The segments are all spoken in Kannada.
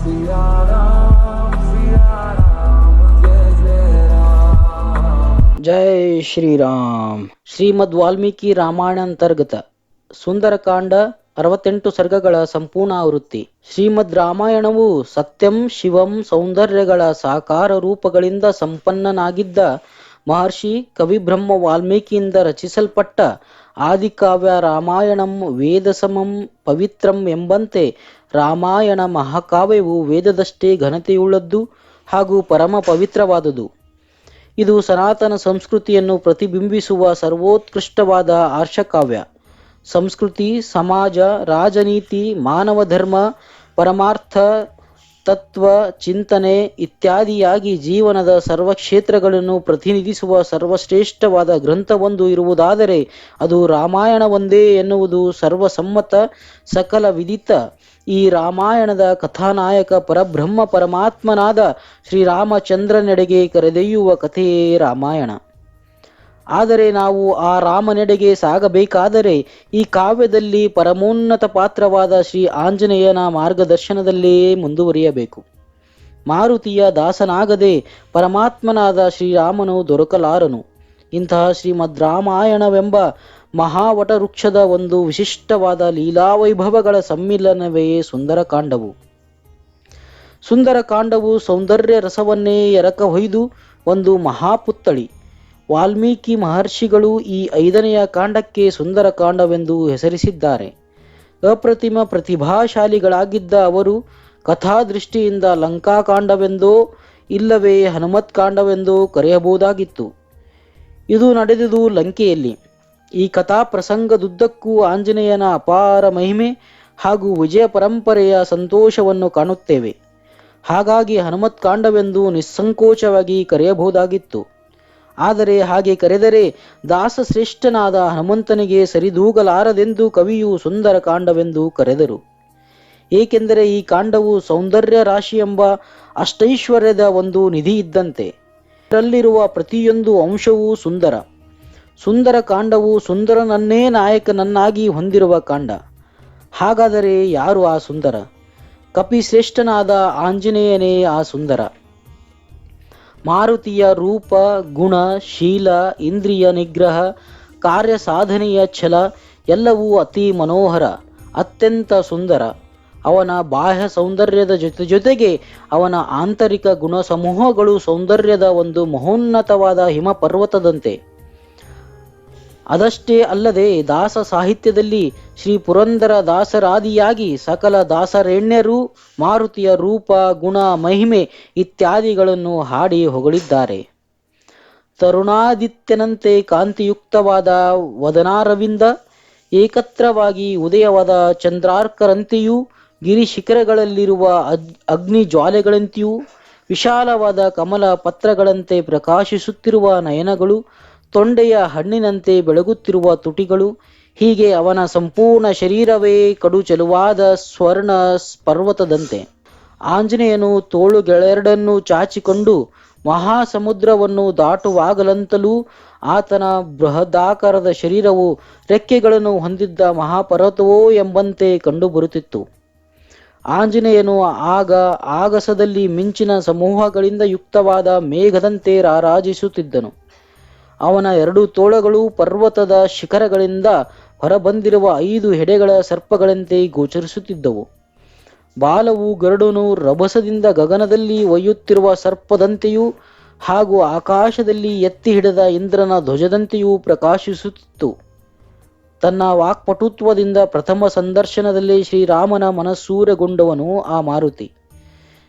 ಜೈ ಶ್ರೀರಾಮ್ ಶ್ರೀಮದ್ ವಾಲ್ಮೀಕಿ ರಾಮಾಯಣ ಅಂತರ್ಗತ ಸುಂದರಕಾಂಡ ಅರವತ್ತೆಂಟು ಸರ್ಗಗಳ ಸಂಪೂರ್ಣ ಆವೃತ್ತಿ. ಶ್ರೀಮದ್ ರಾಮಾಯಣವು ಸತ್ಯಂ, ಶಿವಂ, ಸೌಂದರ್ಯಗಳ ಸಾಕಾರ ರೂಪಗಳಿಂದ ಸಂಪನ್ನನಾಗಿದ್ದ ಮಹರ್ಷಿ ಕವಿಬ್ರಹ್ಮ ವಾಲ್ಮೀಕಿಯಿಂದ ರಚಿಸಲ್ಪಟ್ಟ ಆದಿಕಾವ್ಯ ರಾಮಾಯಣಂ ವೇದಸಮಂ ಪವಿತ್ರಂ ಎಂಬಂತೆ ರಾಮಾಯಣ ಮಹಾಕಾವ್ಯವು ವೇದದಷ್ಟೇ ಘನತೆಯುಳ್ಳದ್ದು ಹಾಗೂ ಪರಮ ಪವಿತ್ರವಾದುದು. ಇದು ಸನಾತನ ಸಂಸ್ಕೃತಿಯನ್ನು ಪ್ರತಿಬಿಂಬಿಸುವ ಸರ್ವೋತ್ಕೃಷ್ಟವಾದ ಆರ್ಷಕಾವ್ಯ. ಸಂಸ್ಕೃತಿ, ಸಮಾಜ, ರಾಜನೀತಿ ಮಾನವ ಧರ್ಮ ಪರಮಾರ್ಥ ತತ್ವ, ಚಿಂತನೆ ಇತ್ಯಾದಿಯಾಗಿ ಜೀವನದ ಸರ್ವ ಕ್ಷೇತ್ರಗಳನ್ನು ಪ್ರತಿನಿಧಿಸುವ ಸರ್ವಶ್ರೇಷ್ಠವಾದ ಗ್ರಂಥವೊಂದು ಇರುವುದಾದರೆ ಅದು ರಾಮಾಯಣವೊಂದೇ ಎನ್ನುವುದು ಸರ್ವಸಮ್ಮತ, ಸಕಲ ವಿದಿತ. ಈ ರಾಮಾಯಣದ ಕಥಾನಾಯಕ ಪರಬ್ರಹ್ಮ ಪರಮಾತ್ಮನಾದ ಶ್ರೀರಾಮಚಂದ್ರನೆಡೆಗೆ ಕರೆದೊಯ್ಯುವ ಕಥೆಯೇ ರಾಮಾಯಣ. ಆದರೆ ನಾವು ಆ ರಾಮನೆಡೆಗೆ ಸಾಗಬೇಕಾದರೆ ಈ ಕಾವ್ಯದಲ್ಲಿ ಪರಮೋನ್ನತ ಪಾತ್ರವಾದ ಶ್ರೀ ಆಂಜನೇಯನ ಮಾರ್ಗದರ್ಶನದಲ್ಲೇ ಮುಂದುವರಿಯಬೇಕು. ಮಾರುತಿಯ ದಾಸನಾಗದೆ ಪರಮಾತ್ಮನಾದ ಶ್ರೀರಾಮನು ದೊರಕಲಾರನು. ಇಂತಹ ಶ್ರೀಮದ್ ರಾಮಾಯಣವೆಂಬ ಮಹಾವಟ ವೃಕ್ಷದ ಒಂದು ವಿಶಿಷ್ಟವಾದ ಲೀಲಾವೈಭವಗಳ ಸಮ್ಮಿಲನವೇ ಸುಂದರಕಾಂಡವು. ಸುಂದರಕಾಂಡವು ಸೌಂದರ್ಯ ರಸವನ್ನೇ ಎರಕ ಹೊಯ್ದು ಒಂದು ಮಹಾಪುತ್ತಳಿ ವಾಲ್ಮೀಕಿ ಮಹರ್ಷಿಗಳು ಈ ಐದನೆಯ ಕಾಂಡಕ್ಕೆ ಸುಂದರ ಕಾಂಡವೆಂದು ಹೆಸರಿಸಿದ್ದಾರೆ. ಅಪ್ರತಿಮ ಪ್ರತಿಭಾಶಾಲಿಗಳಾಗಿದ್ದ ಅವರು ಕಥಾದೃಷ್ಟಿಯಿಂದ ಲಂಕಾಕಾಂಡವೆಂದೋ ಇಲ್ಲವೇ ಹನುಮತ್ ಕಾಂಡವೆಂದೋ ಕರೆಯಬಹುದಾಗಿತ್ತು. ಇದು ನಡೆದುದು ಲಂಕೆಯಲ್ಲಿ. ಈ ಕಥಾ ಪ್ರಸಂಗದುದ್ದಕ್ಕೂ ಆಂಜನೇಯನ ಅಪಾರ ಮಹಿಮೆ ಹಾಗೂ ವಿಜಯ ಪರಂಪರೆಯ ಸಂತೋಷವನ್ನು ಕಾಣುತ್ತೇವೆ. ಹಾಗಾಗಿ ಹನುಮತ್ ಕಾಂಡವೆಂದು ನಿಸ್ಸಂಕೋಚವಾಗಿ ಕರೆಯಬಹುದಾಗಿತ್ತು. ಆದರೆ ಹಾಗೆ ಕರೆದರೆ ದಾಸಶ್ರೇಷ್ಠನಾದ ಹನುಮಂತನಿಗೆ ಸರಿದೂಗಲಾರದೆಂದು ಕವಿಯು ಸುಂದರ ಕಾಂಡವೆಂದು ಕರೆದರು. ಏಕೆಂದರೆ ಈ ಕಾಂಡವು ಸೌಂದರ್ಯ ರಾಶಿ ಎಂಬ ಅಷ್ಟೈಶ್ವರ್ಯದ ಒಂದು ನಿಧಿ ಇದ್ದಂತೆ. ಇದರಲ್ಲಿರುವ ಪ್ರತಿಯೊಂದು ಅಂಶವೂ ಸುಂದರ. ಸುಂದರ ಕಾಂಡವು ಸುಂದರನನ್ನೇ ನಾಯಕನನ್ನಾಗಿ ಹೊಂದಿರುವ ಕಾಂಡ. ಹಾಗಾದರೆ ಯಾರು ಆ ಸುಂದರ? ಕಪಿಶ್ರೇಷ್ಠನಾದ ಆಂಜನೇಯನೇ ಆ ಸುಂದರ. ಮಾರುತಿಯ ರೂಪ, ಗುಣ, ಶೀಲ, ಇಂದ್ರಿಯ ನಿಗ್ರಹ, ಕಾರ್ಯ ಸಾಧನೆಯ ಛಲ, ಎಲ್ಲವೂ ಅತಿ ಮನೋಹರ, ಅತ್ಯಂತ ಸುಂದರ. ಅವನ ಬಾಹ್ಯ ಸೌಂದರ್ಯದ ಜೊತೆ ಜೊತೆಗೆ ಅವನ ಆಂತರಿಕ ಗುಣ ಸಮೂಹಗಳು ಸೌಂದರ್ಯದ ಒಂದು ಮಹೋನ್ನತವಾದ ಹಿಮ ಪರ್ವತದಂತೆ ಅದಷ್ಟೇ ಅಲ್ಲದೆ ದಾಸ ಸಾಹಿತ್ಯದಲ್ಲಿ ಶ್ರೀ ಪುರಂದರ ದಾಸರಾದಿಯಾಗಿ ಸಕಲ ದಾಸರೆಣ್ಯರು, ಮಾರುತಿಯ ರೂಪ, ಗುಣ, ಮಹಿಮೆ ಇತ್ಯಾದಿಗಳನ್ನು ಹಾಡಿ ಹೊಗಳಿದ್ದಾರೆ. ತರುಣಾದಿತ್ಯನಂತೆ ಕಾಂತಿಯುಕ್ತವಾದ ವದನಾರವಿಂದ, ಏಕತ್ರವಾಗಿ ಉದಯವಾದ ಚಂದ್ರಾರ್ಕರಂತೆಯೂ ಗಿರಿ ಶಿಖರಗಳಲ್ಲಿರುವ ಅಗ್ ಅಗ್ನಿ ಜ್ವಾಲೆಗಳಂತೆಯೂ ವಿಶಾಲವಾದ ಕಮಲ ಪತ್ರಗಳಂತೆ ಪ್ರಕಾಶಿಸುತ್ತಿರುವ ನಯನಗಳು ತೊಂಡೆಯ ಹಣ್ಣಿನಂತೆ ಬೆಳಗುತ್ತಿರುವ ತುಟಿಗಳು, ಹೀಗೆ ಅವನ ಸಂಪೂರ್ಣ ಶರೀರವೇ ಕಡು ಚೆಲುವಾದ ಸ್ವರ್ಣ ಪರ್ವತದಂತೆ. ಆಂಜನೇಯನು ತೋಳುಗಳೆರಡನ್ನು ಚಾಚಿಕೊಂಡು ಮಹಾಸಮುದ್ರವನ್ನು ದಾಟುವಾಗಲಂತಲೂ ಆತನ ಬೃಹದಾಕಾರದ ಶರೀರವು ರೆಕ್ಕೆಗಳನ್ನು ಹೊಂದಿದ್ದ ಮಹಾಪರ್ವತವೋ ಎಂಬಂತೆ ಕಂಡುಬರುತ್ತಿತ್ತು. ಆಂಜನೇಯನು ಆಗ ಆಗಸದಲ್ಲಿ ಮಿಂಚಿನ ಸಮೂಹಗಳಿಂದ ಯುಕ್ತವಾದ ಮೇಘದಂತೆ ರಾರಾಜಿಸುತ್ತಿದ್ದನು. ಅವನ ಎರಡು ತೋಳಗಳು ಪರ್ವತದ ಶಿಖರಗಳಿಂದ ಹೊರಬಂದಿರುವ ಐದು ಹೆಡೆಗಳ ಸರ್ಪಗಳಂತೆ ಗೋಚರಿಸುತ್ತಿದ್ದವು. ಬಾಲವು ಗರುಡನು ರಭಸದಿಂದ ಗಗನದಲ್ಲಿ ಒಯ್ಯುತ್ತಿರುವ ಸರ್ಪದಂತೆಯೂ ಹಾಗೂ ಆಕಾಶದಲ್ಲಿ ಎತ್ತಿ ಹಿಡಿದ ಇಂದ್ರನ ಧ್ವಜದಂತೆಯೂ ಪ್ರಕಾಶಿಸುತ್ತಿತ್ತು. ತನ್ನ ವಾಕ್ಪಟುತ್ವದಿಂದ ಪ್ರಥಮ ಸಂದರ್ಶನದಲ್ಲಿ ಶ್ರೀರಾಮನ ಮನಸ್ಸೂರಗೊಂಡವನು ಆ ಮಾರುತಿ.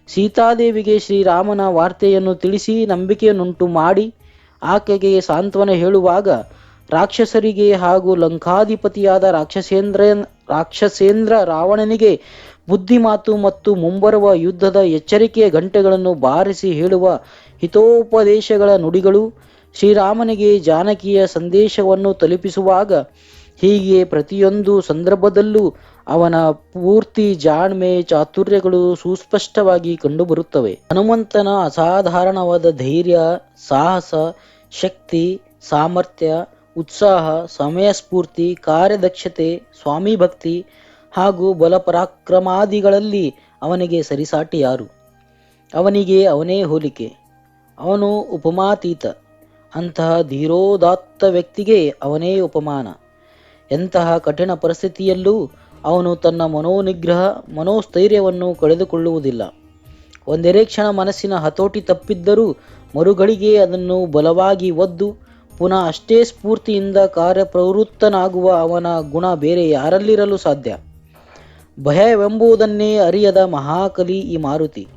ಸೀತಾದೇವಿಗೆ ಶ್ರೀರಾಮನ ವಾರ್ತೆಯನ್ನು ತಿಳಿಸಿ ನಂಬಿಕೆಯನ್ನುಂಟು ಮಾಡಿ ಆಕೆಗೆ ಸಾಂತ್ವನ ಹೇಳುವಾಗ ರಾಕ್ಷಸರಿಗೆ ಹಾಗೂ ಲಂಕಾಧಿಪತಿಯಾದ ರಾಕ್ಷಸೇಂದ್ರ ರಾಕ್ಷಸೇಂದ್ರ ರಾವಣನಿಗೆ ಬುದ್ಧಿಮಾತು ಮತ್ತು ಮುಂಬರುವ ಯುದ್ಧದ ಎಚ್ಚರಿಕೆಯ ಗಂಟೆಗಳನ್ನು ಬಾರಿಸಿ ಹೇಳುವ ಹಿತೋಪದೇಶಗಳ ನುಡಿಗಳು, ಶ್ರೀರಾಮನಿಗೆ ಜಾನಕಿಯ ಸಂದೇಶವನ್ನು ತಲುಪಿಸುವಾಗ ಹೀಗೆ ಪ್ರತಿಯೊಂದು ಸಂದರ್ಭದಲ್ಲೂ ಅವನ ಪೂರ್ತಿ ಜಾಣ್ಮೆ ಚಾತುರ್ಯಗಳು ಸುಸ್ಪಷ್ಟವಾಗಿ ಕಂಡುಬರುತ್ತವೆ. ಹನುಮಂತನ ಅಸಾಧಾರಣವಾದ ಧೈರ್ಯ, ಸಾಹಸ, ಶಕ್ತಿ, ಸಾಮರ್ಥ್ಯ, ಉತ್ಸಾಹ ಸಮಯ ಸ್ಫೂರ್ತಿ ಕಾರ್ಯದಕ್ಷತೆ ಸ್ವಾಮಿ ಭಕ್ತಿ ಹಾಗೂ ಬಲಪರಾಕ್ರಮಾದಿಗಳಲ್ಲಿ ಅವನಿಗೆ ಸರಿಸಾಟಿ ಯಾರು ಅವನಿಗೆ ಅವನೇ ಹೋಲಿಕೆ. ಅವನು ಉಪಮಾತೀತ. ಅಂತಹ ಧೀರೋದಾತ್ತ ವ್ಯಕ್ತಿಗೆ ಅವನೇ ಉಪಮಾನ. ಎಂತಹ ಕಠಿಣ ಪರಿಸ್ಥಿತಿಯಲ್ಲೂ ಅವನು ತನ್ನ ಮನೋನಿಗ್ರಹ, ಮನೋಸ್ಥೈರ್ಯವನ್ನು ಕಳೆದುಕೊಳ್ಳುವುದಿಲ್ಲ. ಒಂದೆರೇ ಕ್ಷಣ ಮನಸ್ಸಿನ ಹತೋಟಿ ತಪ್ಪಿದ್ದರೂ ಮರುಗಳಿಗೆ ಅದನ್ನು ಬಲವಾಗಿ ಒದ್ದು, ಪುನಃ ಅಷ್ಟೇ ಸ್ಫೂರ್ತಿಯಿಂದ ಕಾರ್ಯಪ್ರವೃತ್ತನಾಗುವ ಅವನ ಗುಣ ಬೇರೆ ಯಾರಲ್ಲಿರಲು ಸಾಧ್ಯ? ಭಯವೆಂಬುದನ್ನೇ ಅರಿಯದ ಮಹಾಕಲಿ ಈ ಮಾರುತಿ.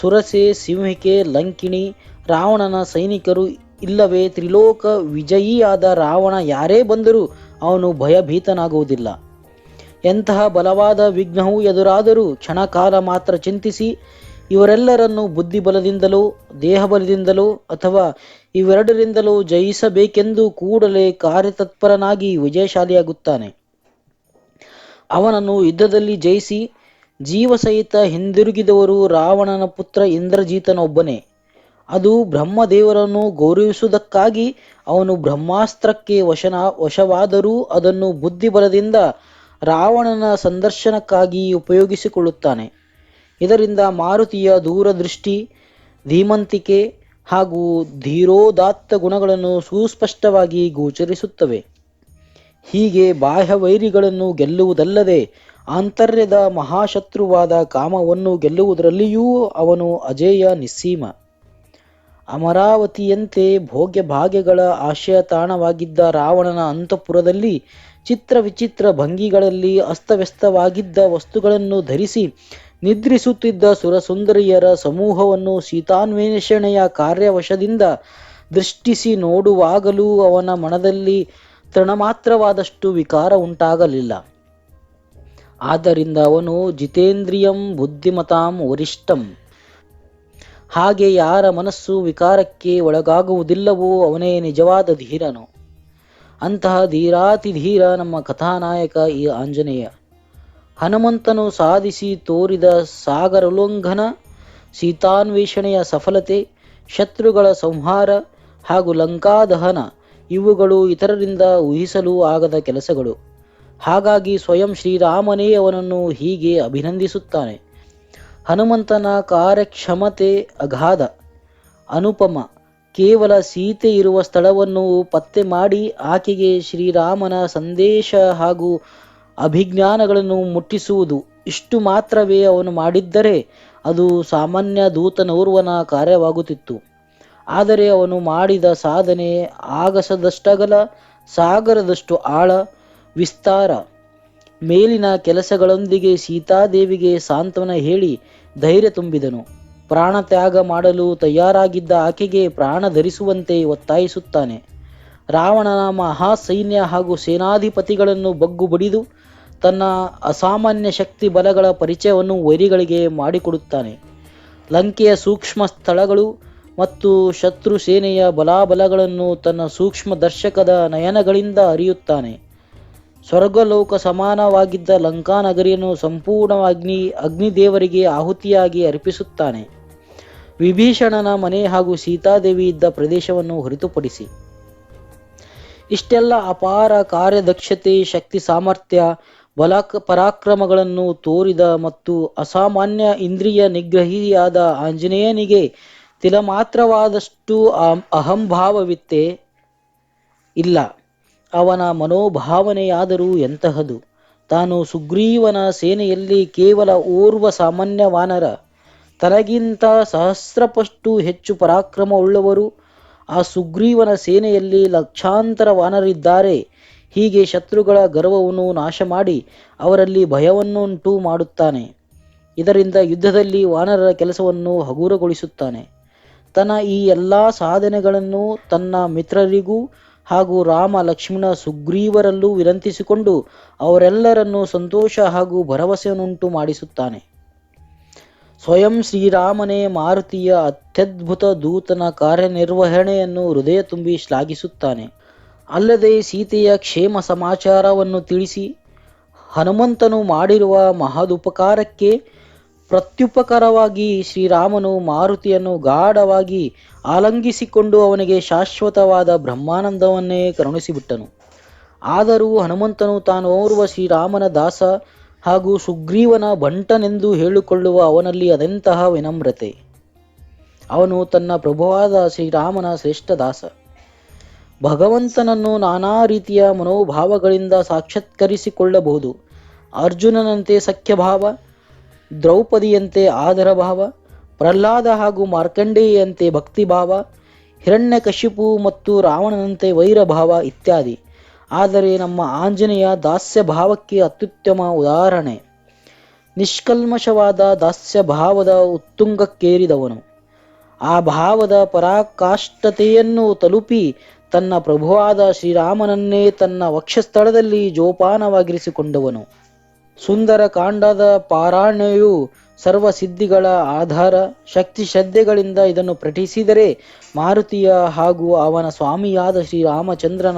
ಸುರಸೆ, ಸಿಂಹಿಕೆ, ಲಂಕಿಣಿ, ರಾವಣನ ಸೈನಿಕರು ಇಲ್ಲವೇ ತ್ರಿಲೋಕ ವಿಜಯಿಯಾದ ರಾವಣ ಯಾರೇ ಬಂದರೂ ಅವನು ಭಯಭೀತನಾಗುವುದಿಲ್ಲ. ಎಂತಹ ಬಲವಾದ ವಿಘ್ನವು ಎದುರಾದರೂ ಕ್ಷಣಕಾಲ ಮಾತ್ರ ಚಿಂತಿಸಿ ಇವರೆಲ್ಲರನ್ನು ಬುದ್ಧಿಬಲದಿಂದಲೋ, ದೇಹಬಲದಿಂದಲೋ ಅಥವಾ ಇವೆರಡರಿಂದಲೋ ಜಯಿಸಬೇಕೆಂದು ಕೂಡಲೇ ಕಾರ್ಯತತ್ಪರನಾಗಿ ವಿಜಯಶಾಲಿಯಾಗುತ್ತಾನೆ. ಅವನನ್ನು ಯುದ್ಧದಲ್ಲಿ ಜಯಿಸಿ ಜೀವಸಹಿತ ಹಿಂದಿರುಗಿದವರು ರಾವಣನ ಪುತ್ರ ಇಂದ್ರಜೀತನೊಬ್ಬನೇ. ಅದು ಬ್ರಹ್ಮದೇವರನ್ನು ಗೌರವಿಸುವುದಕ್ಕಾಗಿ ಅವನು ಬ್ರಹ್ಮಾಸ್ತ್ರಕ್ಕೆ ವಶನ, ವಶವಾದರೂ ಅದನ್ನು ಬುದ್ಧಿಬಲದಿಂದ ರಾವಣನ ಸಂದರ್ಶನಕ್ಕಾಗಿ ಉಪಯೋಗಿಸಿಕೊಳ್ಳುತ್ತಾನೆ. ಇದರಿಂದ ಮಾರುತಿಯ ದೂರದೃಷ್ಟಿ, ಧೀಮಂತಿಕೆ ಹಾಗೂ ಧೀರೋದಾತ್ತ ಗುಣಗಳನ್ನು ಸುಸ್ಪಷ್ಟವಾಗಿ ಗೋಚರಿಸುತ್ತವೆ. ಹೀಗೆ ಬಾಹ್ಯ ವೈರಿಗಳನ್ನು ಗೆಲ್ಲುವುದಲ್ಲದೆ ಆಂತರ್ಯದ ಮಹಾಶತ್ರುವಾದ ಕಾಮವನ್ನು ಗೆಲ್ಲುವುದರಲ್ಲಿಯೂ ಅವನು ಅಜೇಯ ನಿಸ್ಸೀಮ. ಅಮರಾವತಿಯಂತೆ ಭೋಗ್ಯ ಭಾಗ್ಯಗಳ ಆಶಯ ತಾಣವಾಗಿದ್ದ ರಾವಣನ ಅಂತಃಪುರದಲ್ಲಿ ಚಿತ್ರ ವಿಚಿತ್ರ ಭಂಗಿಗಳಲ್ಲಿ ಅಸ್ತವ್ಯಸ್ತವಾಗಿದ್ದ ವಸ್ತುಗಳನ್ನು ಧರಿಸಿ ನಿದ್ರಿಸುತ್ತಿದ್ದ ಸುರಸುಂದರಿಯರ ಸಮೂಹವನ್ನು ಸೀತಾನ್ವೇಷಣೆಯ ಕಾರ್ಯವಶದಿಂದ ದೃಷ್ಟಿಸಿ ನೋಡುವಾಗಲೂ ಅವನ ಮನದಲ್ಲಿ ತೃಣಮಾತ್ರವಾದಷ್ಟು ವಿಕಾರ ಉಂಟಾಗಲಿಲ್ಲ. ಆದ್ದರಿಂದ ಅವನು ಜಿತೇಂದ್ರಿಯಂ ಬುದ್ಧಿಮತಾಂ ವರಿಷ್ಠಂ. ಹಾಗೆ ಯಾರ ಮನಸ್ಸು ವಿಕಾರಕ್ಕೆ ಒಳಗಾಗುವುದಿಲ್ಲವೋ ಅವನೇ ನಿಜವಾದ ಧೀರನು. ಅಂತಹ ಧೀರಾತಿಧೀರ ನಮ್ಮ ಕಥಾನಾಯಕ ಈ ಆಂಜನೇಯ. ಹನುಮಂತನು ಸಾಧಿಸಿ ತೋರಿದ ಸಾಗರೋಲ್ಲಂಘನ ಸೀತಾನ್ವೇಷಣೆಯ ಸಫಲತೆ, ಶತ್ರುಗಳ ಸಂಹಾರ ಹಾಗೂ ಲಂಕಾದಹನ ಇವುಗಳು ಇತರರಿಂದ ಊಹಿಸಲು ಆಗದ ಕೆಲಸಗಳು. ಹಾಗಾಗಿ ಸ್ವಯಂ ಶ್ರೀರಾಮನೇ ಅವನನ್ನು ಹೀಗೆ ಅಭಿನಂದಿಸುತ್ತಾನೆ. ಹನುಮಂತನ ಕಾರ್ಯಕ್ಷಮತೆ ಅಗಾಧ, ಅನುಪಮ ಕೇವಲ ಸೀತೆ ಇರುವ ಸ್ಥಳವನ್ನು ಪತ್ತೆ ಮಾಡಿ ಆಕೆಗೆ ಶ್ರೀರಾಮನ ಸಂದೇಶ ಹಾಗೂ ಅಭಿಜ್ಞಾನಗಳನ್ನು ಮುಟ್ಟಿಸುವುದು ಇಷ್ಟು ಮಾತ್ರವೇ ಅವನು ಮಾಡಿದ್ದರೆ ಅದು ಸಾಮಾನ್ಯ ದೂತನೋರ್ವನ ಕಾರ್ಯವಾಗುತ್ತಿತ್ತು. ಆದರೆ ಅವನು ಮಾಡಿದ ಸಾಧನೆ ಆಗಸದಷ್ಟಗಲ, ಸಾಗರದಷ್ಟು ಆಳ, ವಿಸ್ತಾರ. ಮೇಲಿನ ಕೆಲಸಗಳೊಂದಿಗೆ ಸೀತಾದೇವಿಗೆ ಸಾಂತ್ವನ ಹೇಳಿ ಧೈರ್ಯ ತುಂಬಿದನು. ಪ್ರಾಣ ತ್ಯಾಗ ಮಾಡಲು ತಯಾರಾಗಿದ್ದ ಆಕೆಗೆ ಪ್ರಾಣ ಧರಿಸುವಂತೆ ಒತ್ತಾಯಿಸುತ್ತಾನೆ. ರಾವಣನ ಮಹಾಸೈನ್ಯ ಹಾಗೂ ಸೇನಾಧಿಪತಿಗಳನ್ನು ಬಗ್ಗು ಬಡಿದು ತನ್ನ ಅಸಾಮಾನ್ಯ ಶಕ್ತಿ ಬಲಗಳ ಪರಿಚಯವನ್ನು ವೈರಿಗಳಿಗೆ ಮಾಡಿಕೊಡುತ್ತಾನೆ. ಲಂಕೆಯ ಸೂಕ್ಷ್ಮ ಸ್ಥಳಗಳು ಮತ್ತು ಶತ್ರು ಸೇನೆಯ ಬಲಾಬಲಗಳನ್ನು ತನ್ನ ಸೂಕ್ಷ್ಮ ದರ್ಶಕದ ನಯನಗಳಿಂದ ಅರಿಯುತ್ತಾನೆ. ಸ್ವರ್ಗಲೋಕ ಸಮಾನವಾಗಿದ್ದ ಲಂಕಾನಗರಿಯನ್ನು ಸಂಪೂರ್ಣವಾಗಿ ಅಗ್ನಿದೇವರಿಗೆ ಆಹುತಿಯಾಗಿ ಅರ್ಪಿಸುತ್ತಾನೆ. ವಿಭೀಷಣನ ಮನೆ ಹಾಗೂ ಸೀತಾದೇವಿ ಇದ್ದ ಪ್ರದೇಶವನ್ನು ಹೊರತುಪಡಿಸಿ. ಇಷ್ಟೆಲ್ಲ ಅಪಾರ ಕಾರ್ಯದಕ್ಷತೆ, ಶಕ್ತಿ, ಸಾಮರ್ಥ್ಯ, ಬಲಾಕ್, ಪರಾಕ್ರಮಗಳನ್ನು ತೋರಿದ ಮತ್ತು ಅಸಾಮಾನ್ಯ ಇಂದ್ರಿಯ ನಿಗ್ರಹಿಯಾದ ಆಂಜನೇಯನಿಗೆ ತಿಲಮಾತ್ರವಾದಷ್ಟು ಅಹಂ- ಅಹಂಭಾವವಿತ್ತೆ ಇಲ್ಲ. ಅವನ ಮನೋಭಾವನೆಯಾದರೂ ಎಂತಹದು. ತಾನು ಸುಗ್ರೀವನ ಸೇನೆಯಲ್ಲಿ ಕೇವಲ ಓರ್ವ ಸಾಮಾನ್ಯ ವಾನರ ತನಗಿಂತ ಸಹಸ್ರಪಷ್ಟು ಹೆಚ್ಚು ಪರಾಕ್ರಮವುಳ್ಳವರು ಆ ಸುಗ್ರೀವನ ಸೇನೆಯಲ್ಲಿ ಲಕ್ಷಾಂತರ ವಾನರಿದ್ದಾರೆ. ಹೀಗೆ ಶತ್ರುಗಳ ಗರ್ವವನ್ನು ನಾಶ ಮಾಡಿ ಅವರಲ್ಲಿ ಭಯವನ್ನುಂಟು ಮಾಡುತ್ತಾನೆ. ಇದರಿಂದ ಯುದ್ಧದಲ್ಲಿ ವಾನರರ ಕೆಲಸವನ್ನು ಹಗುರಗೊಳಿಸುತ್ತಾನೆ. ತನ್ನ ಈ ಎಲ್ಲ ಸಾಧನೆಗಳನ್ನು ತನ್ನ ಮಿತ್ರರಿಗೂ ಹಾಗೂ ರಾಮ ಲಕ್ಷ್ಮಣ ಸುಗ್ರೀವರಲ್ಲೂ ವಿನಂತಿಸಿಕೊಂಡು ಅವರೆಲ್ಲರನ್ನೂ ಸಂತೋಷ ಹಾಗೂ ಭರವಸೆಯನ್ನುಂಟು ಮಾಡಿಸುತ್ತಾನೆ. ಸ್ವಯಂ ಶ್ರೀರಾಮನೇ ಮಾರುತಿಯ ಅತ್ಯದ್ಭುತ ದೂತನ ಕಾರ್ಯನಿರ್ವಹಣೆಯನ್ನು ಹೃದಯ ತುಂಬಿ ಶ್ಲಾಘಿಸುತ್ತಾನೆ. ಅಲ್ಲದೆ ಸೀತೆಯ ಕ್ಷೇಮ ಸಮಾಚಾರವನ್ನು ತಿಳಿಸಿ ಹನುಮಂತನು ಮಾಡಿರುವ ಮಹದುಪಕಾರಕ್ಕೆ ಪ್ರತ್ಯುಪಕಾರವಾಗಿ ಶ್ರೀರಾಮನು ಮಾರುತಿಯನ್ನು ಗಾಢವಾಗಿ ಆಲಂಗಿಸಿಕೊಂಡು ಅವನಿಗೆ ಶಾಶ್ವತವಾದ ಬ್ರಹ್ಮಾನಂದವನ್ನೇ ಕರುಣಿಸಿಬಿಟ್ಟನು. ಆದರೂ ಹನುಮಂತನು ತಾನು ಓರ್ವ ಶ್ರೀರಾಮನ ದಾಸ. ಹಾಗೂ ಸುಗ್ರೀವನ ಬಂಟನೆಂದು ಹೇಳಿಕೊಳ್ಳುವ ಅವನಲ್ಲಿ ಅದೆಂತಹ ವಿನಮ್ರತೆ. ಅವನು ತನ್ನ ಪ್ರಭುವಾದ ಶ್ರೀರಾಮನ ಶ್ರೇಷ್ಠ ದಾಸ. ಭಗವಂತನನ್ನು ನಾನಾ ರೀತಿಯ ಮನೋಭಾವಗಳಿಂದ ಸಾಕ್ಷಾತ್ಕರಿಸಿಕೊಳ್ಳಬಹುದು. ಅರ್ಜುನನಂತೆ ಸಖ್ಯಭಾವ, ದ್ರೌಪದಿಯಂತೆ ಆದರಭಾವ, ಪ್ರಹ್ಲಾದ ಹಾಗೂ ಮಾರ್ಕಂಡೇಯಂತೆ ಭಕ್ತಿಭಾವ, ಹಿರಣ್ಯಕಶಿಪು ಮತ್ತು ರಾವಣನಂತೆ ವೈರಭಾವ ಇತ್ಯಾದಿ. ಆದರೆ ನಮ್ಮ ಆಂಜನೇಯ ದಾಸ್ಯ ಭಾವಕ್ಕೆ ಅತ್ಯುತ್ತಮ ಉದಾಹರಣೆ. ನಿಷ್ಕಲ್ಮಶವಾದ ದಾಸ್ಯ ಭಾವದ ಉತ್ತುಂಗಕ್ಕೇರಿದವನು. ಆ ಭಾವದ ಪರಾಕಾಷ್ಠತೆಯನ್ನು ತಲುಪಿ ತನ್ನ ಪ್ರಭುವಾದ ಶ್ರೀರಾಮನನ್ನೇ ತನ್ನ ವಕ್ಷಸ್ಥಳದಲ್ಲಿ ಜೋಪಾನವಾಗಿರಿಸಿಕೊಂಡವನು. ಸುಂದರ ಕಾಂಡದ ಪಾರಾಯಣೆಯು ಸರ್ವ ಸಿದ್ಧಿಗಳ ಆಧಾರ ಶಕ್ತಿ ಶ್ರದ್ಧೆಗಳಿಂದ ಇದನ್ನು ಪ್ರಟಿಸಿದರೆ ಮಾರುತಿಯ ಹಾಗೂ ಅವನ ಸ್ವಾಮಿಯಾದ ಶ್ರೀರಾಮಚಂದ್ರನ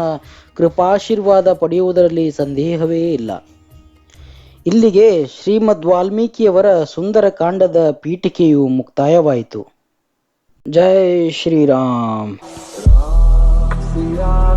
ಕೃಪಾಶೀರ್ವಾದ ಪಡೆಯುವುದರಲ್ಲಿ ಸಂದೇಹವೇ ಇಲ್ಲ. ಇಲ್ಲಿಗೆ ಶ್ರೀಮದ್ ವಾಲ್ಮೀಕಿಯವರ ಸುಂದರ ಕಾಂಡದ ಪೀಠಿಕೆಯು ಮುಕ್ತಾಯವಾಯಿತು. ಜಯ ಶ್ರೀರಾಮ್. ಶ್ರೀರಾಮ್.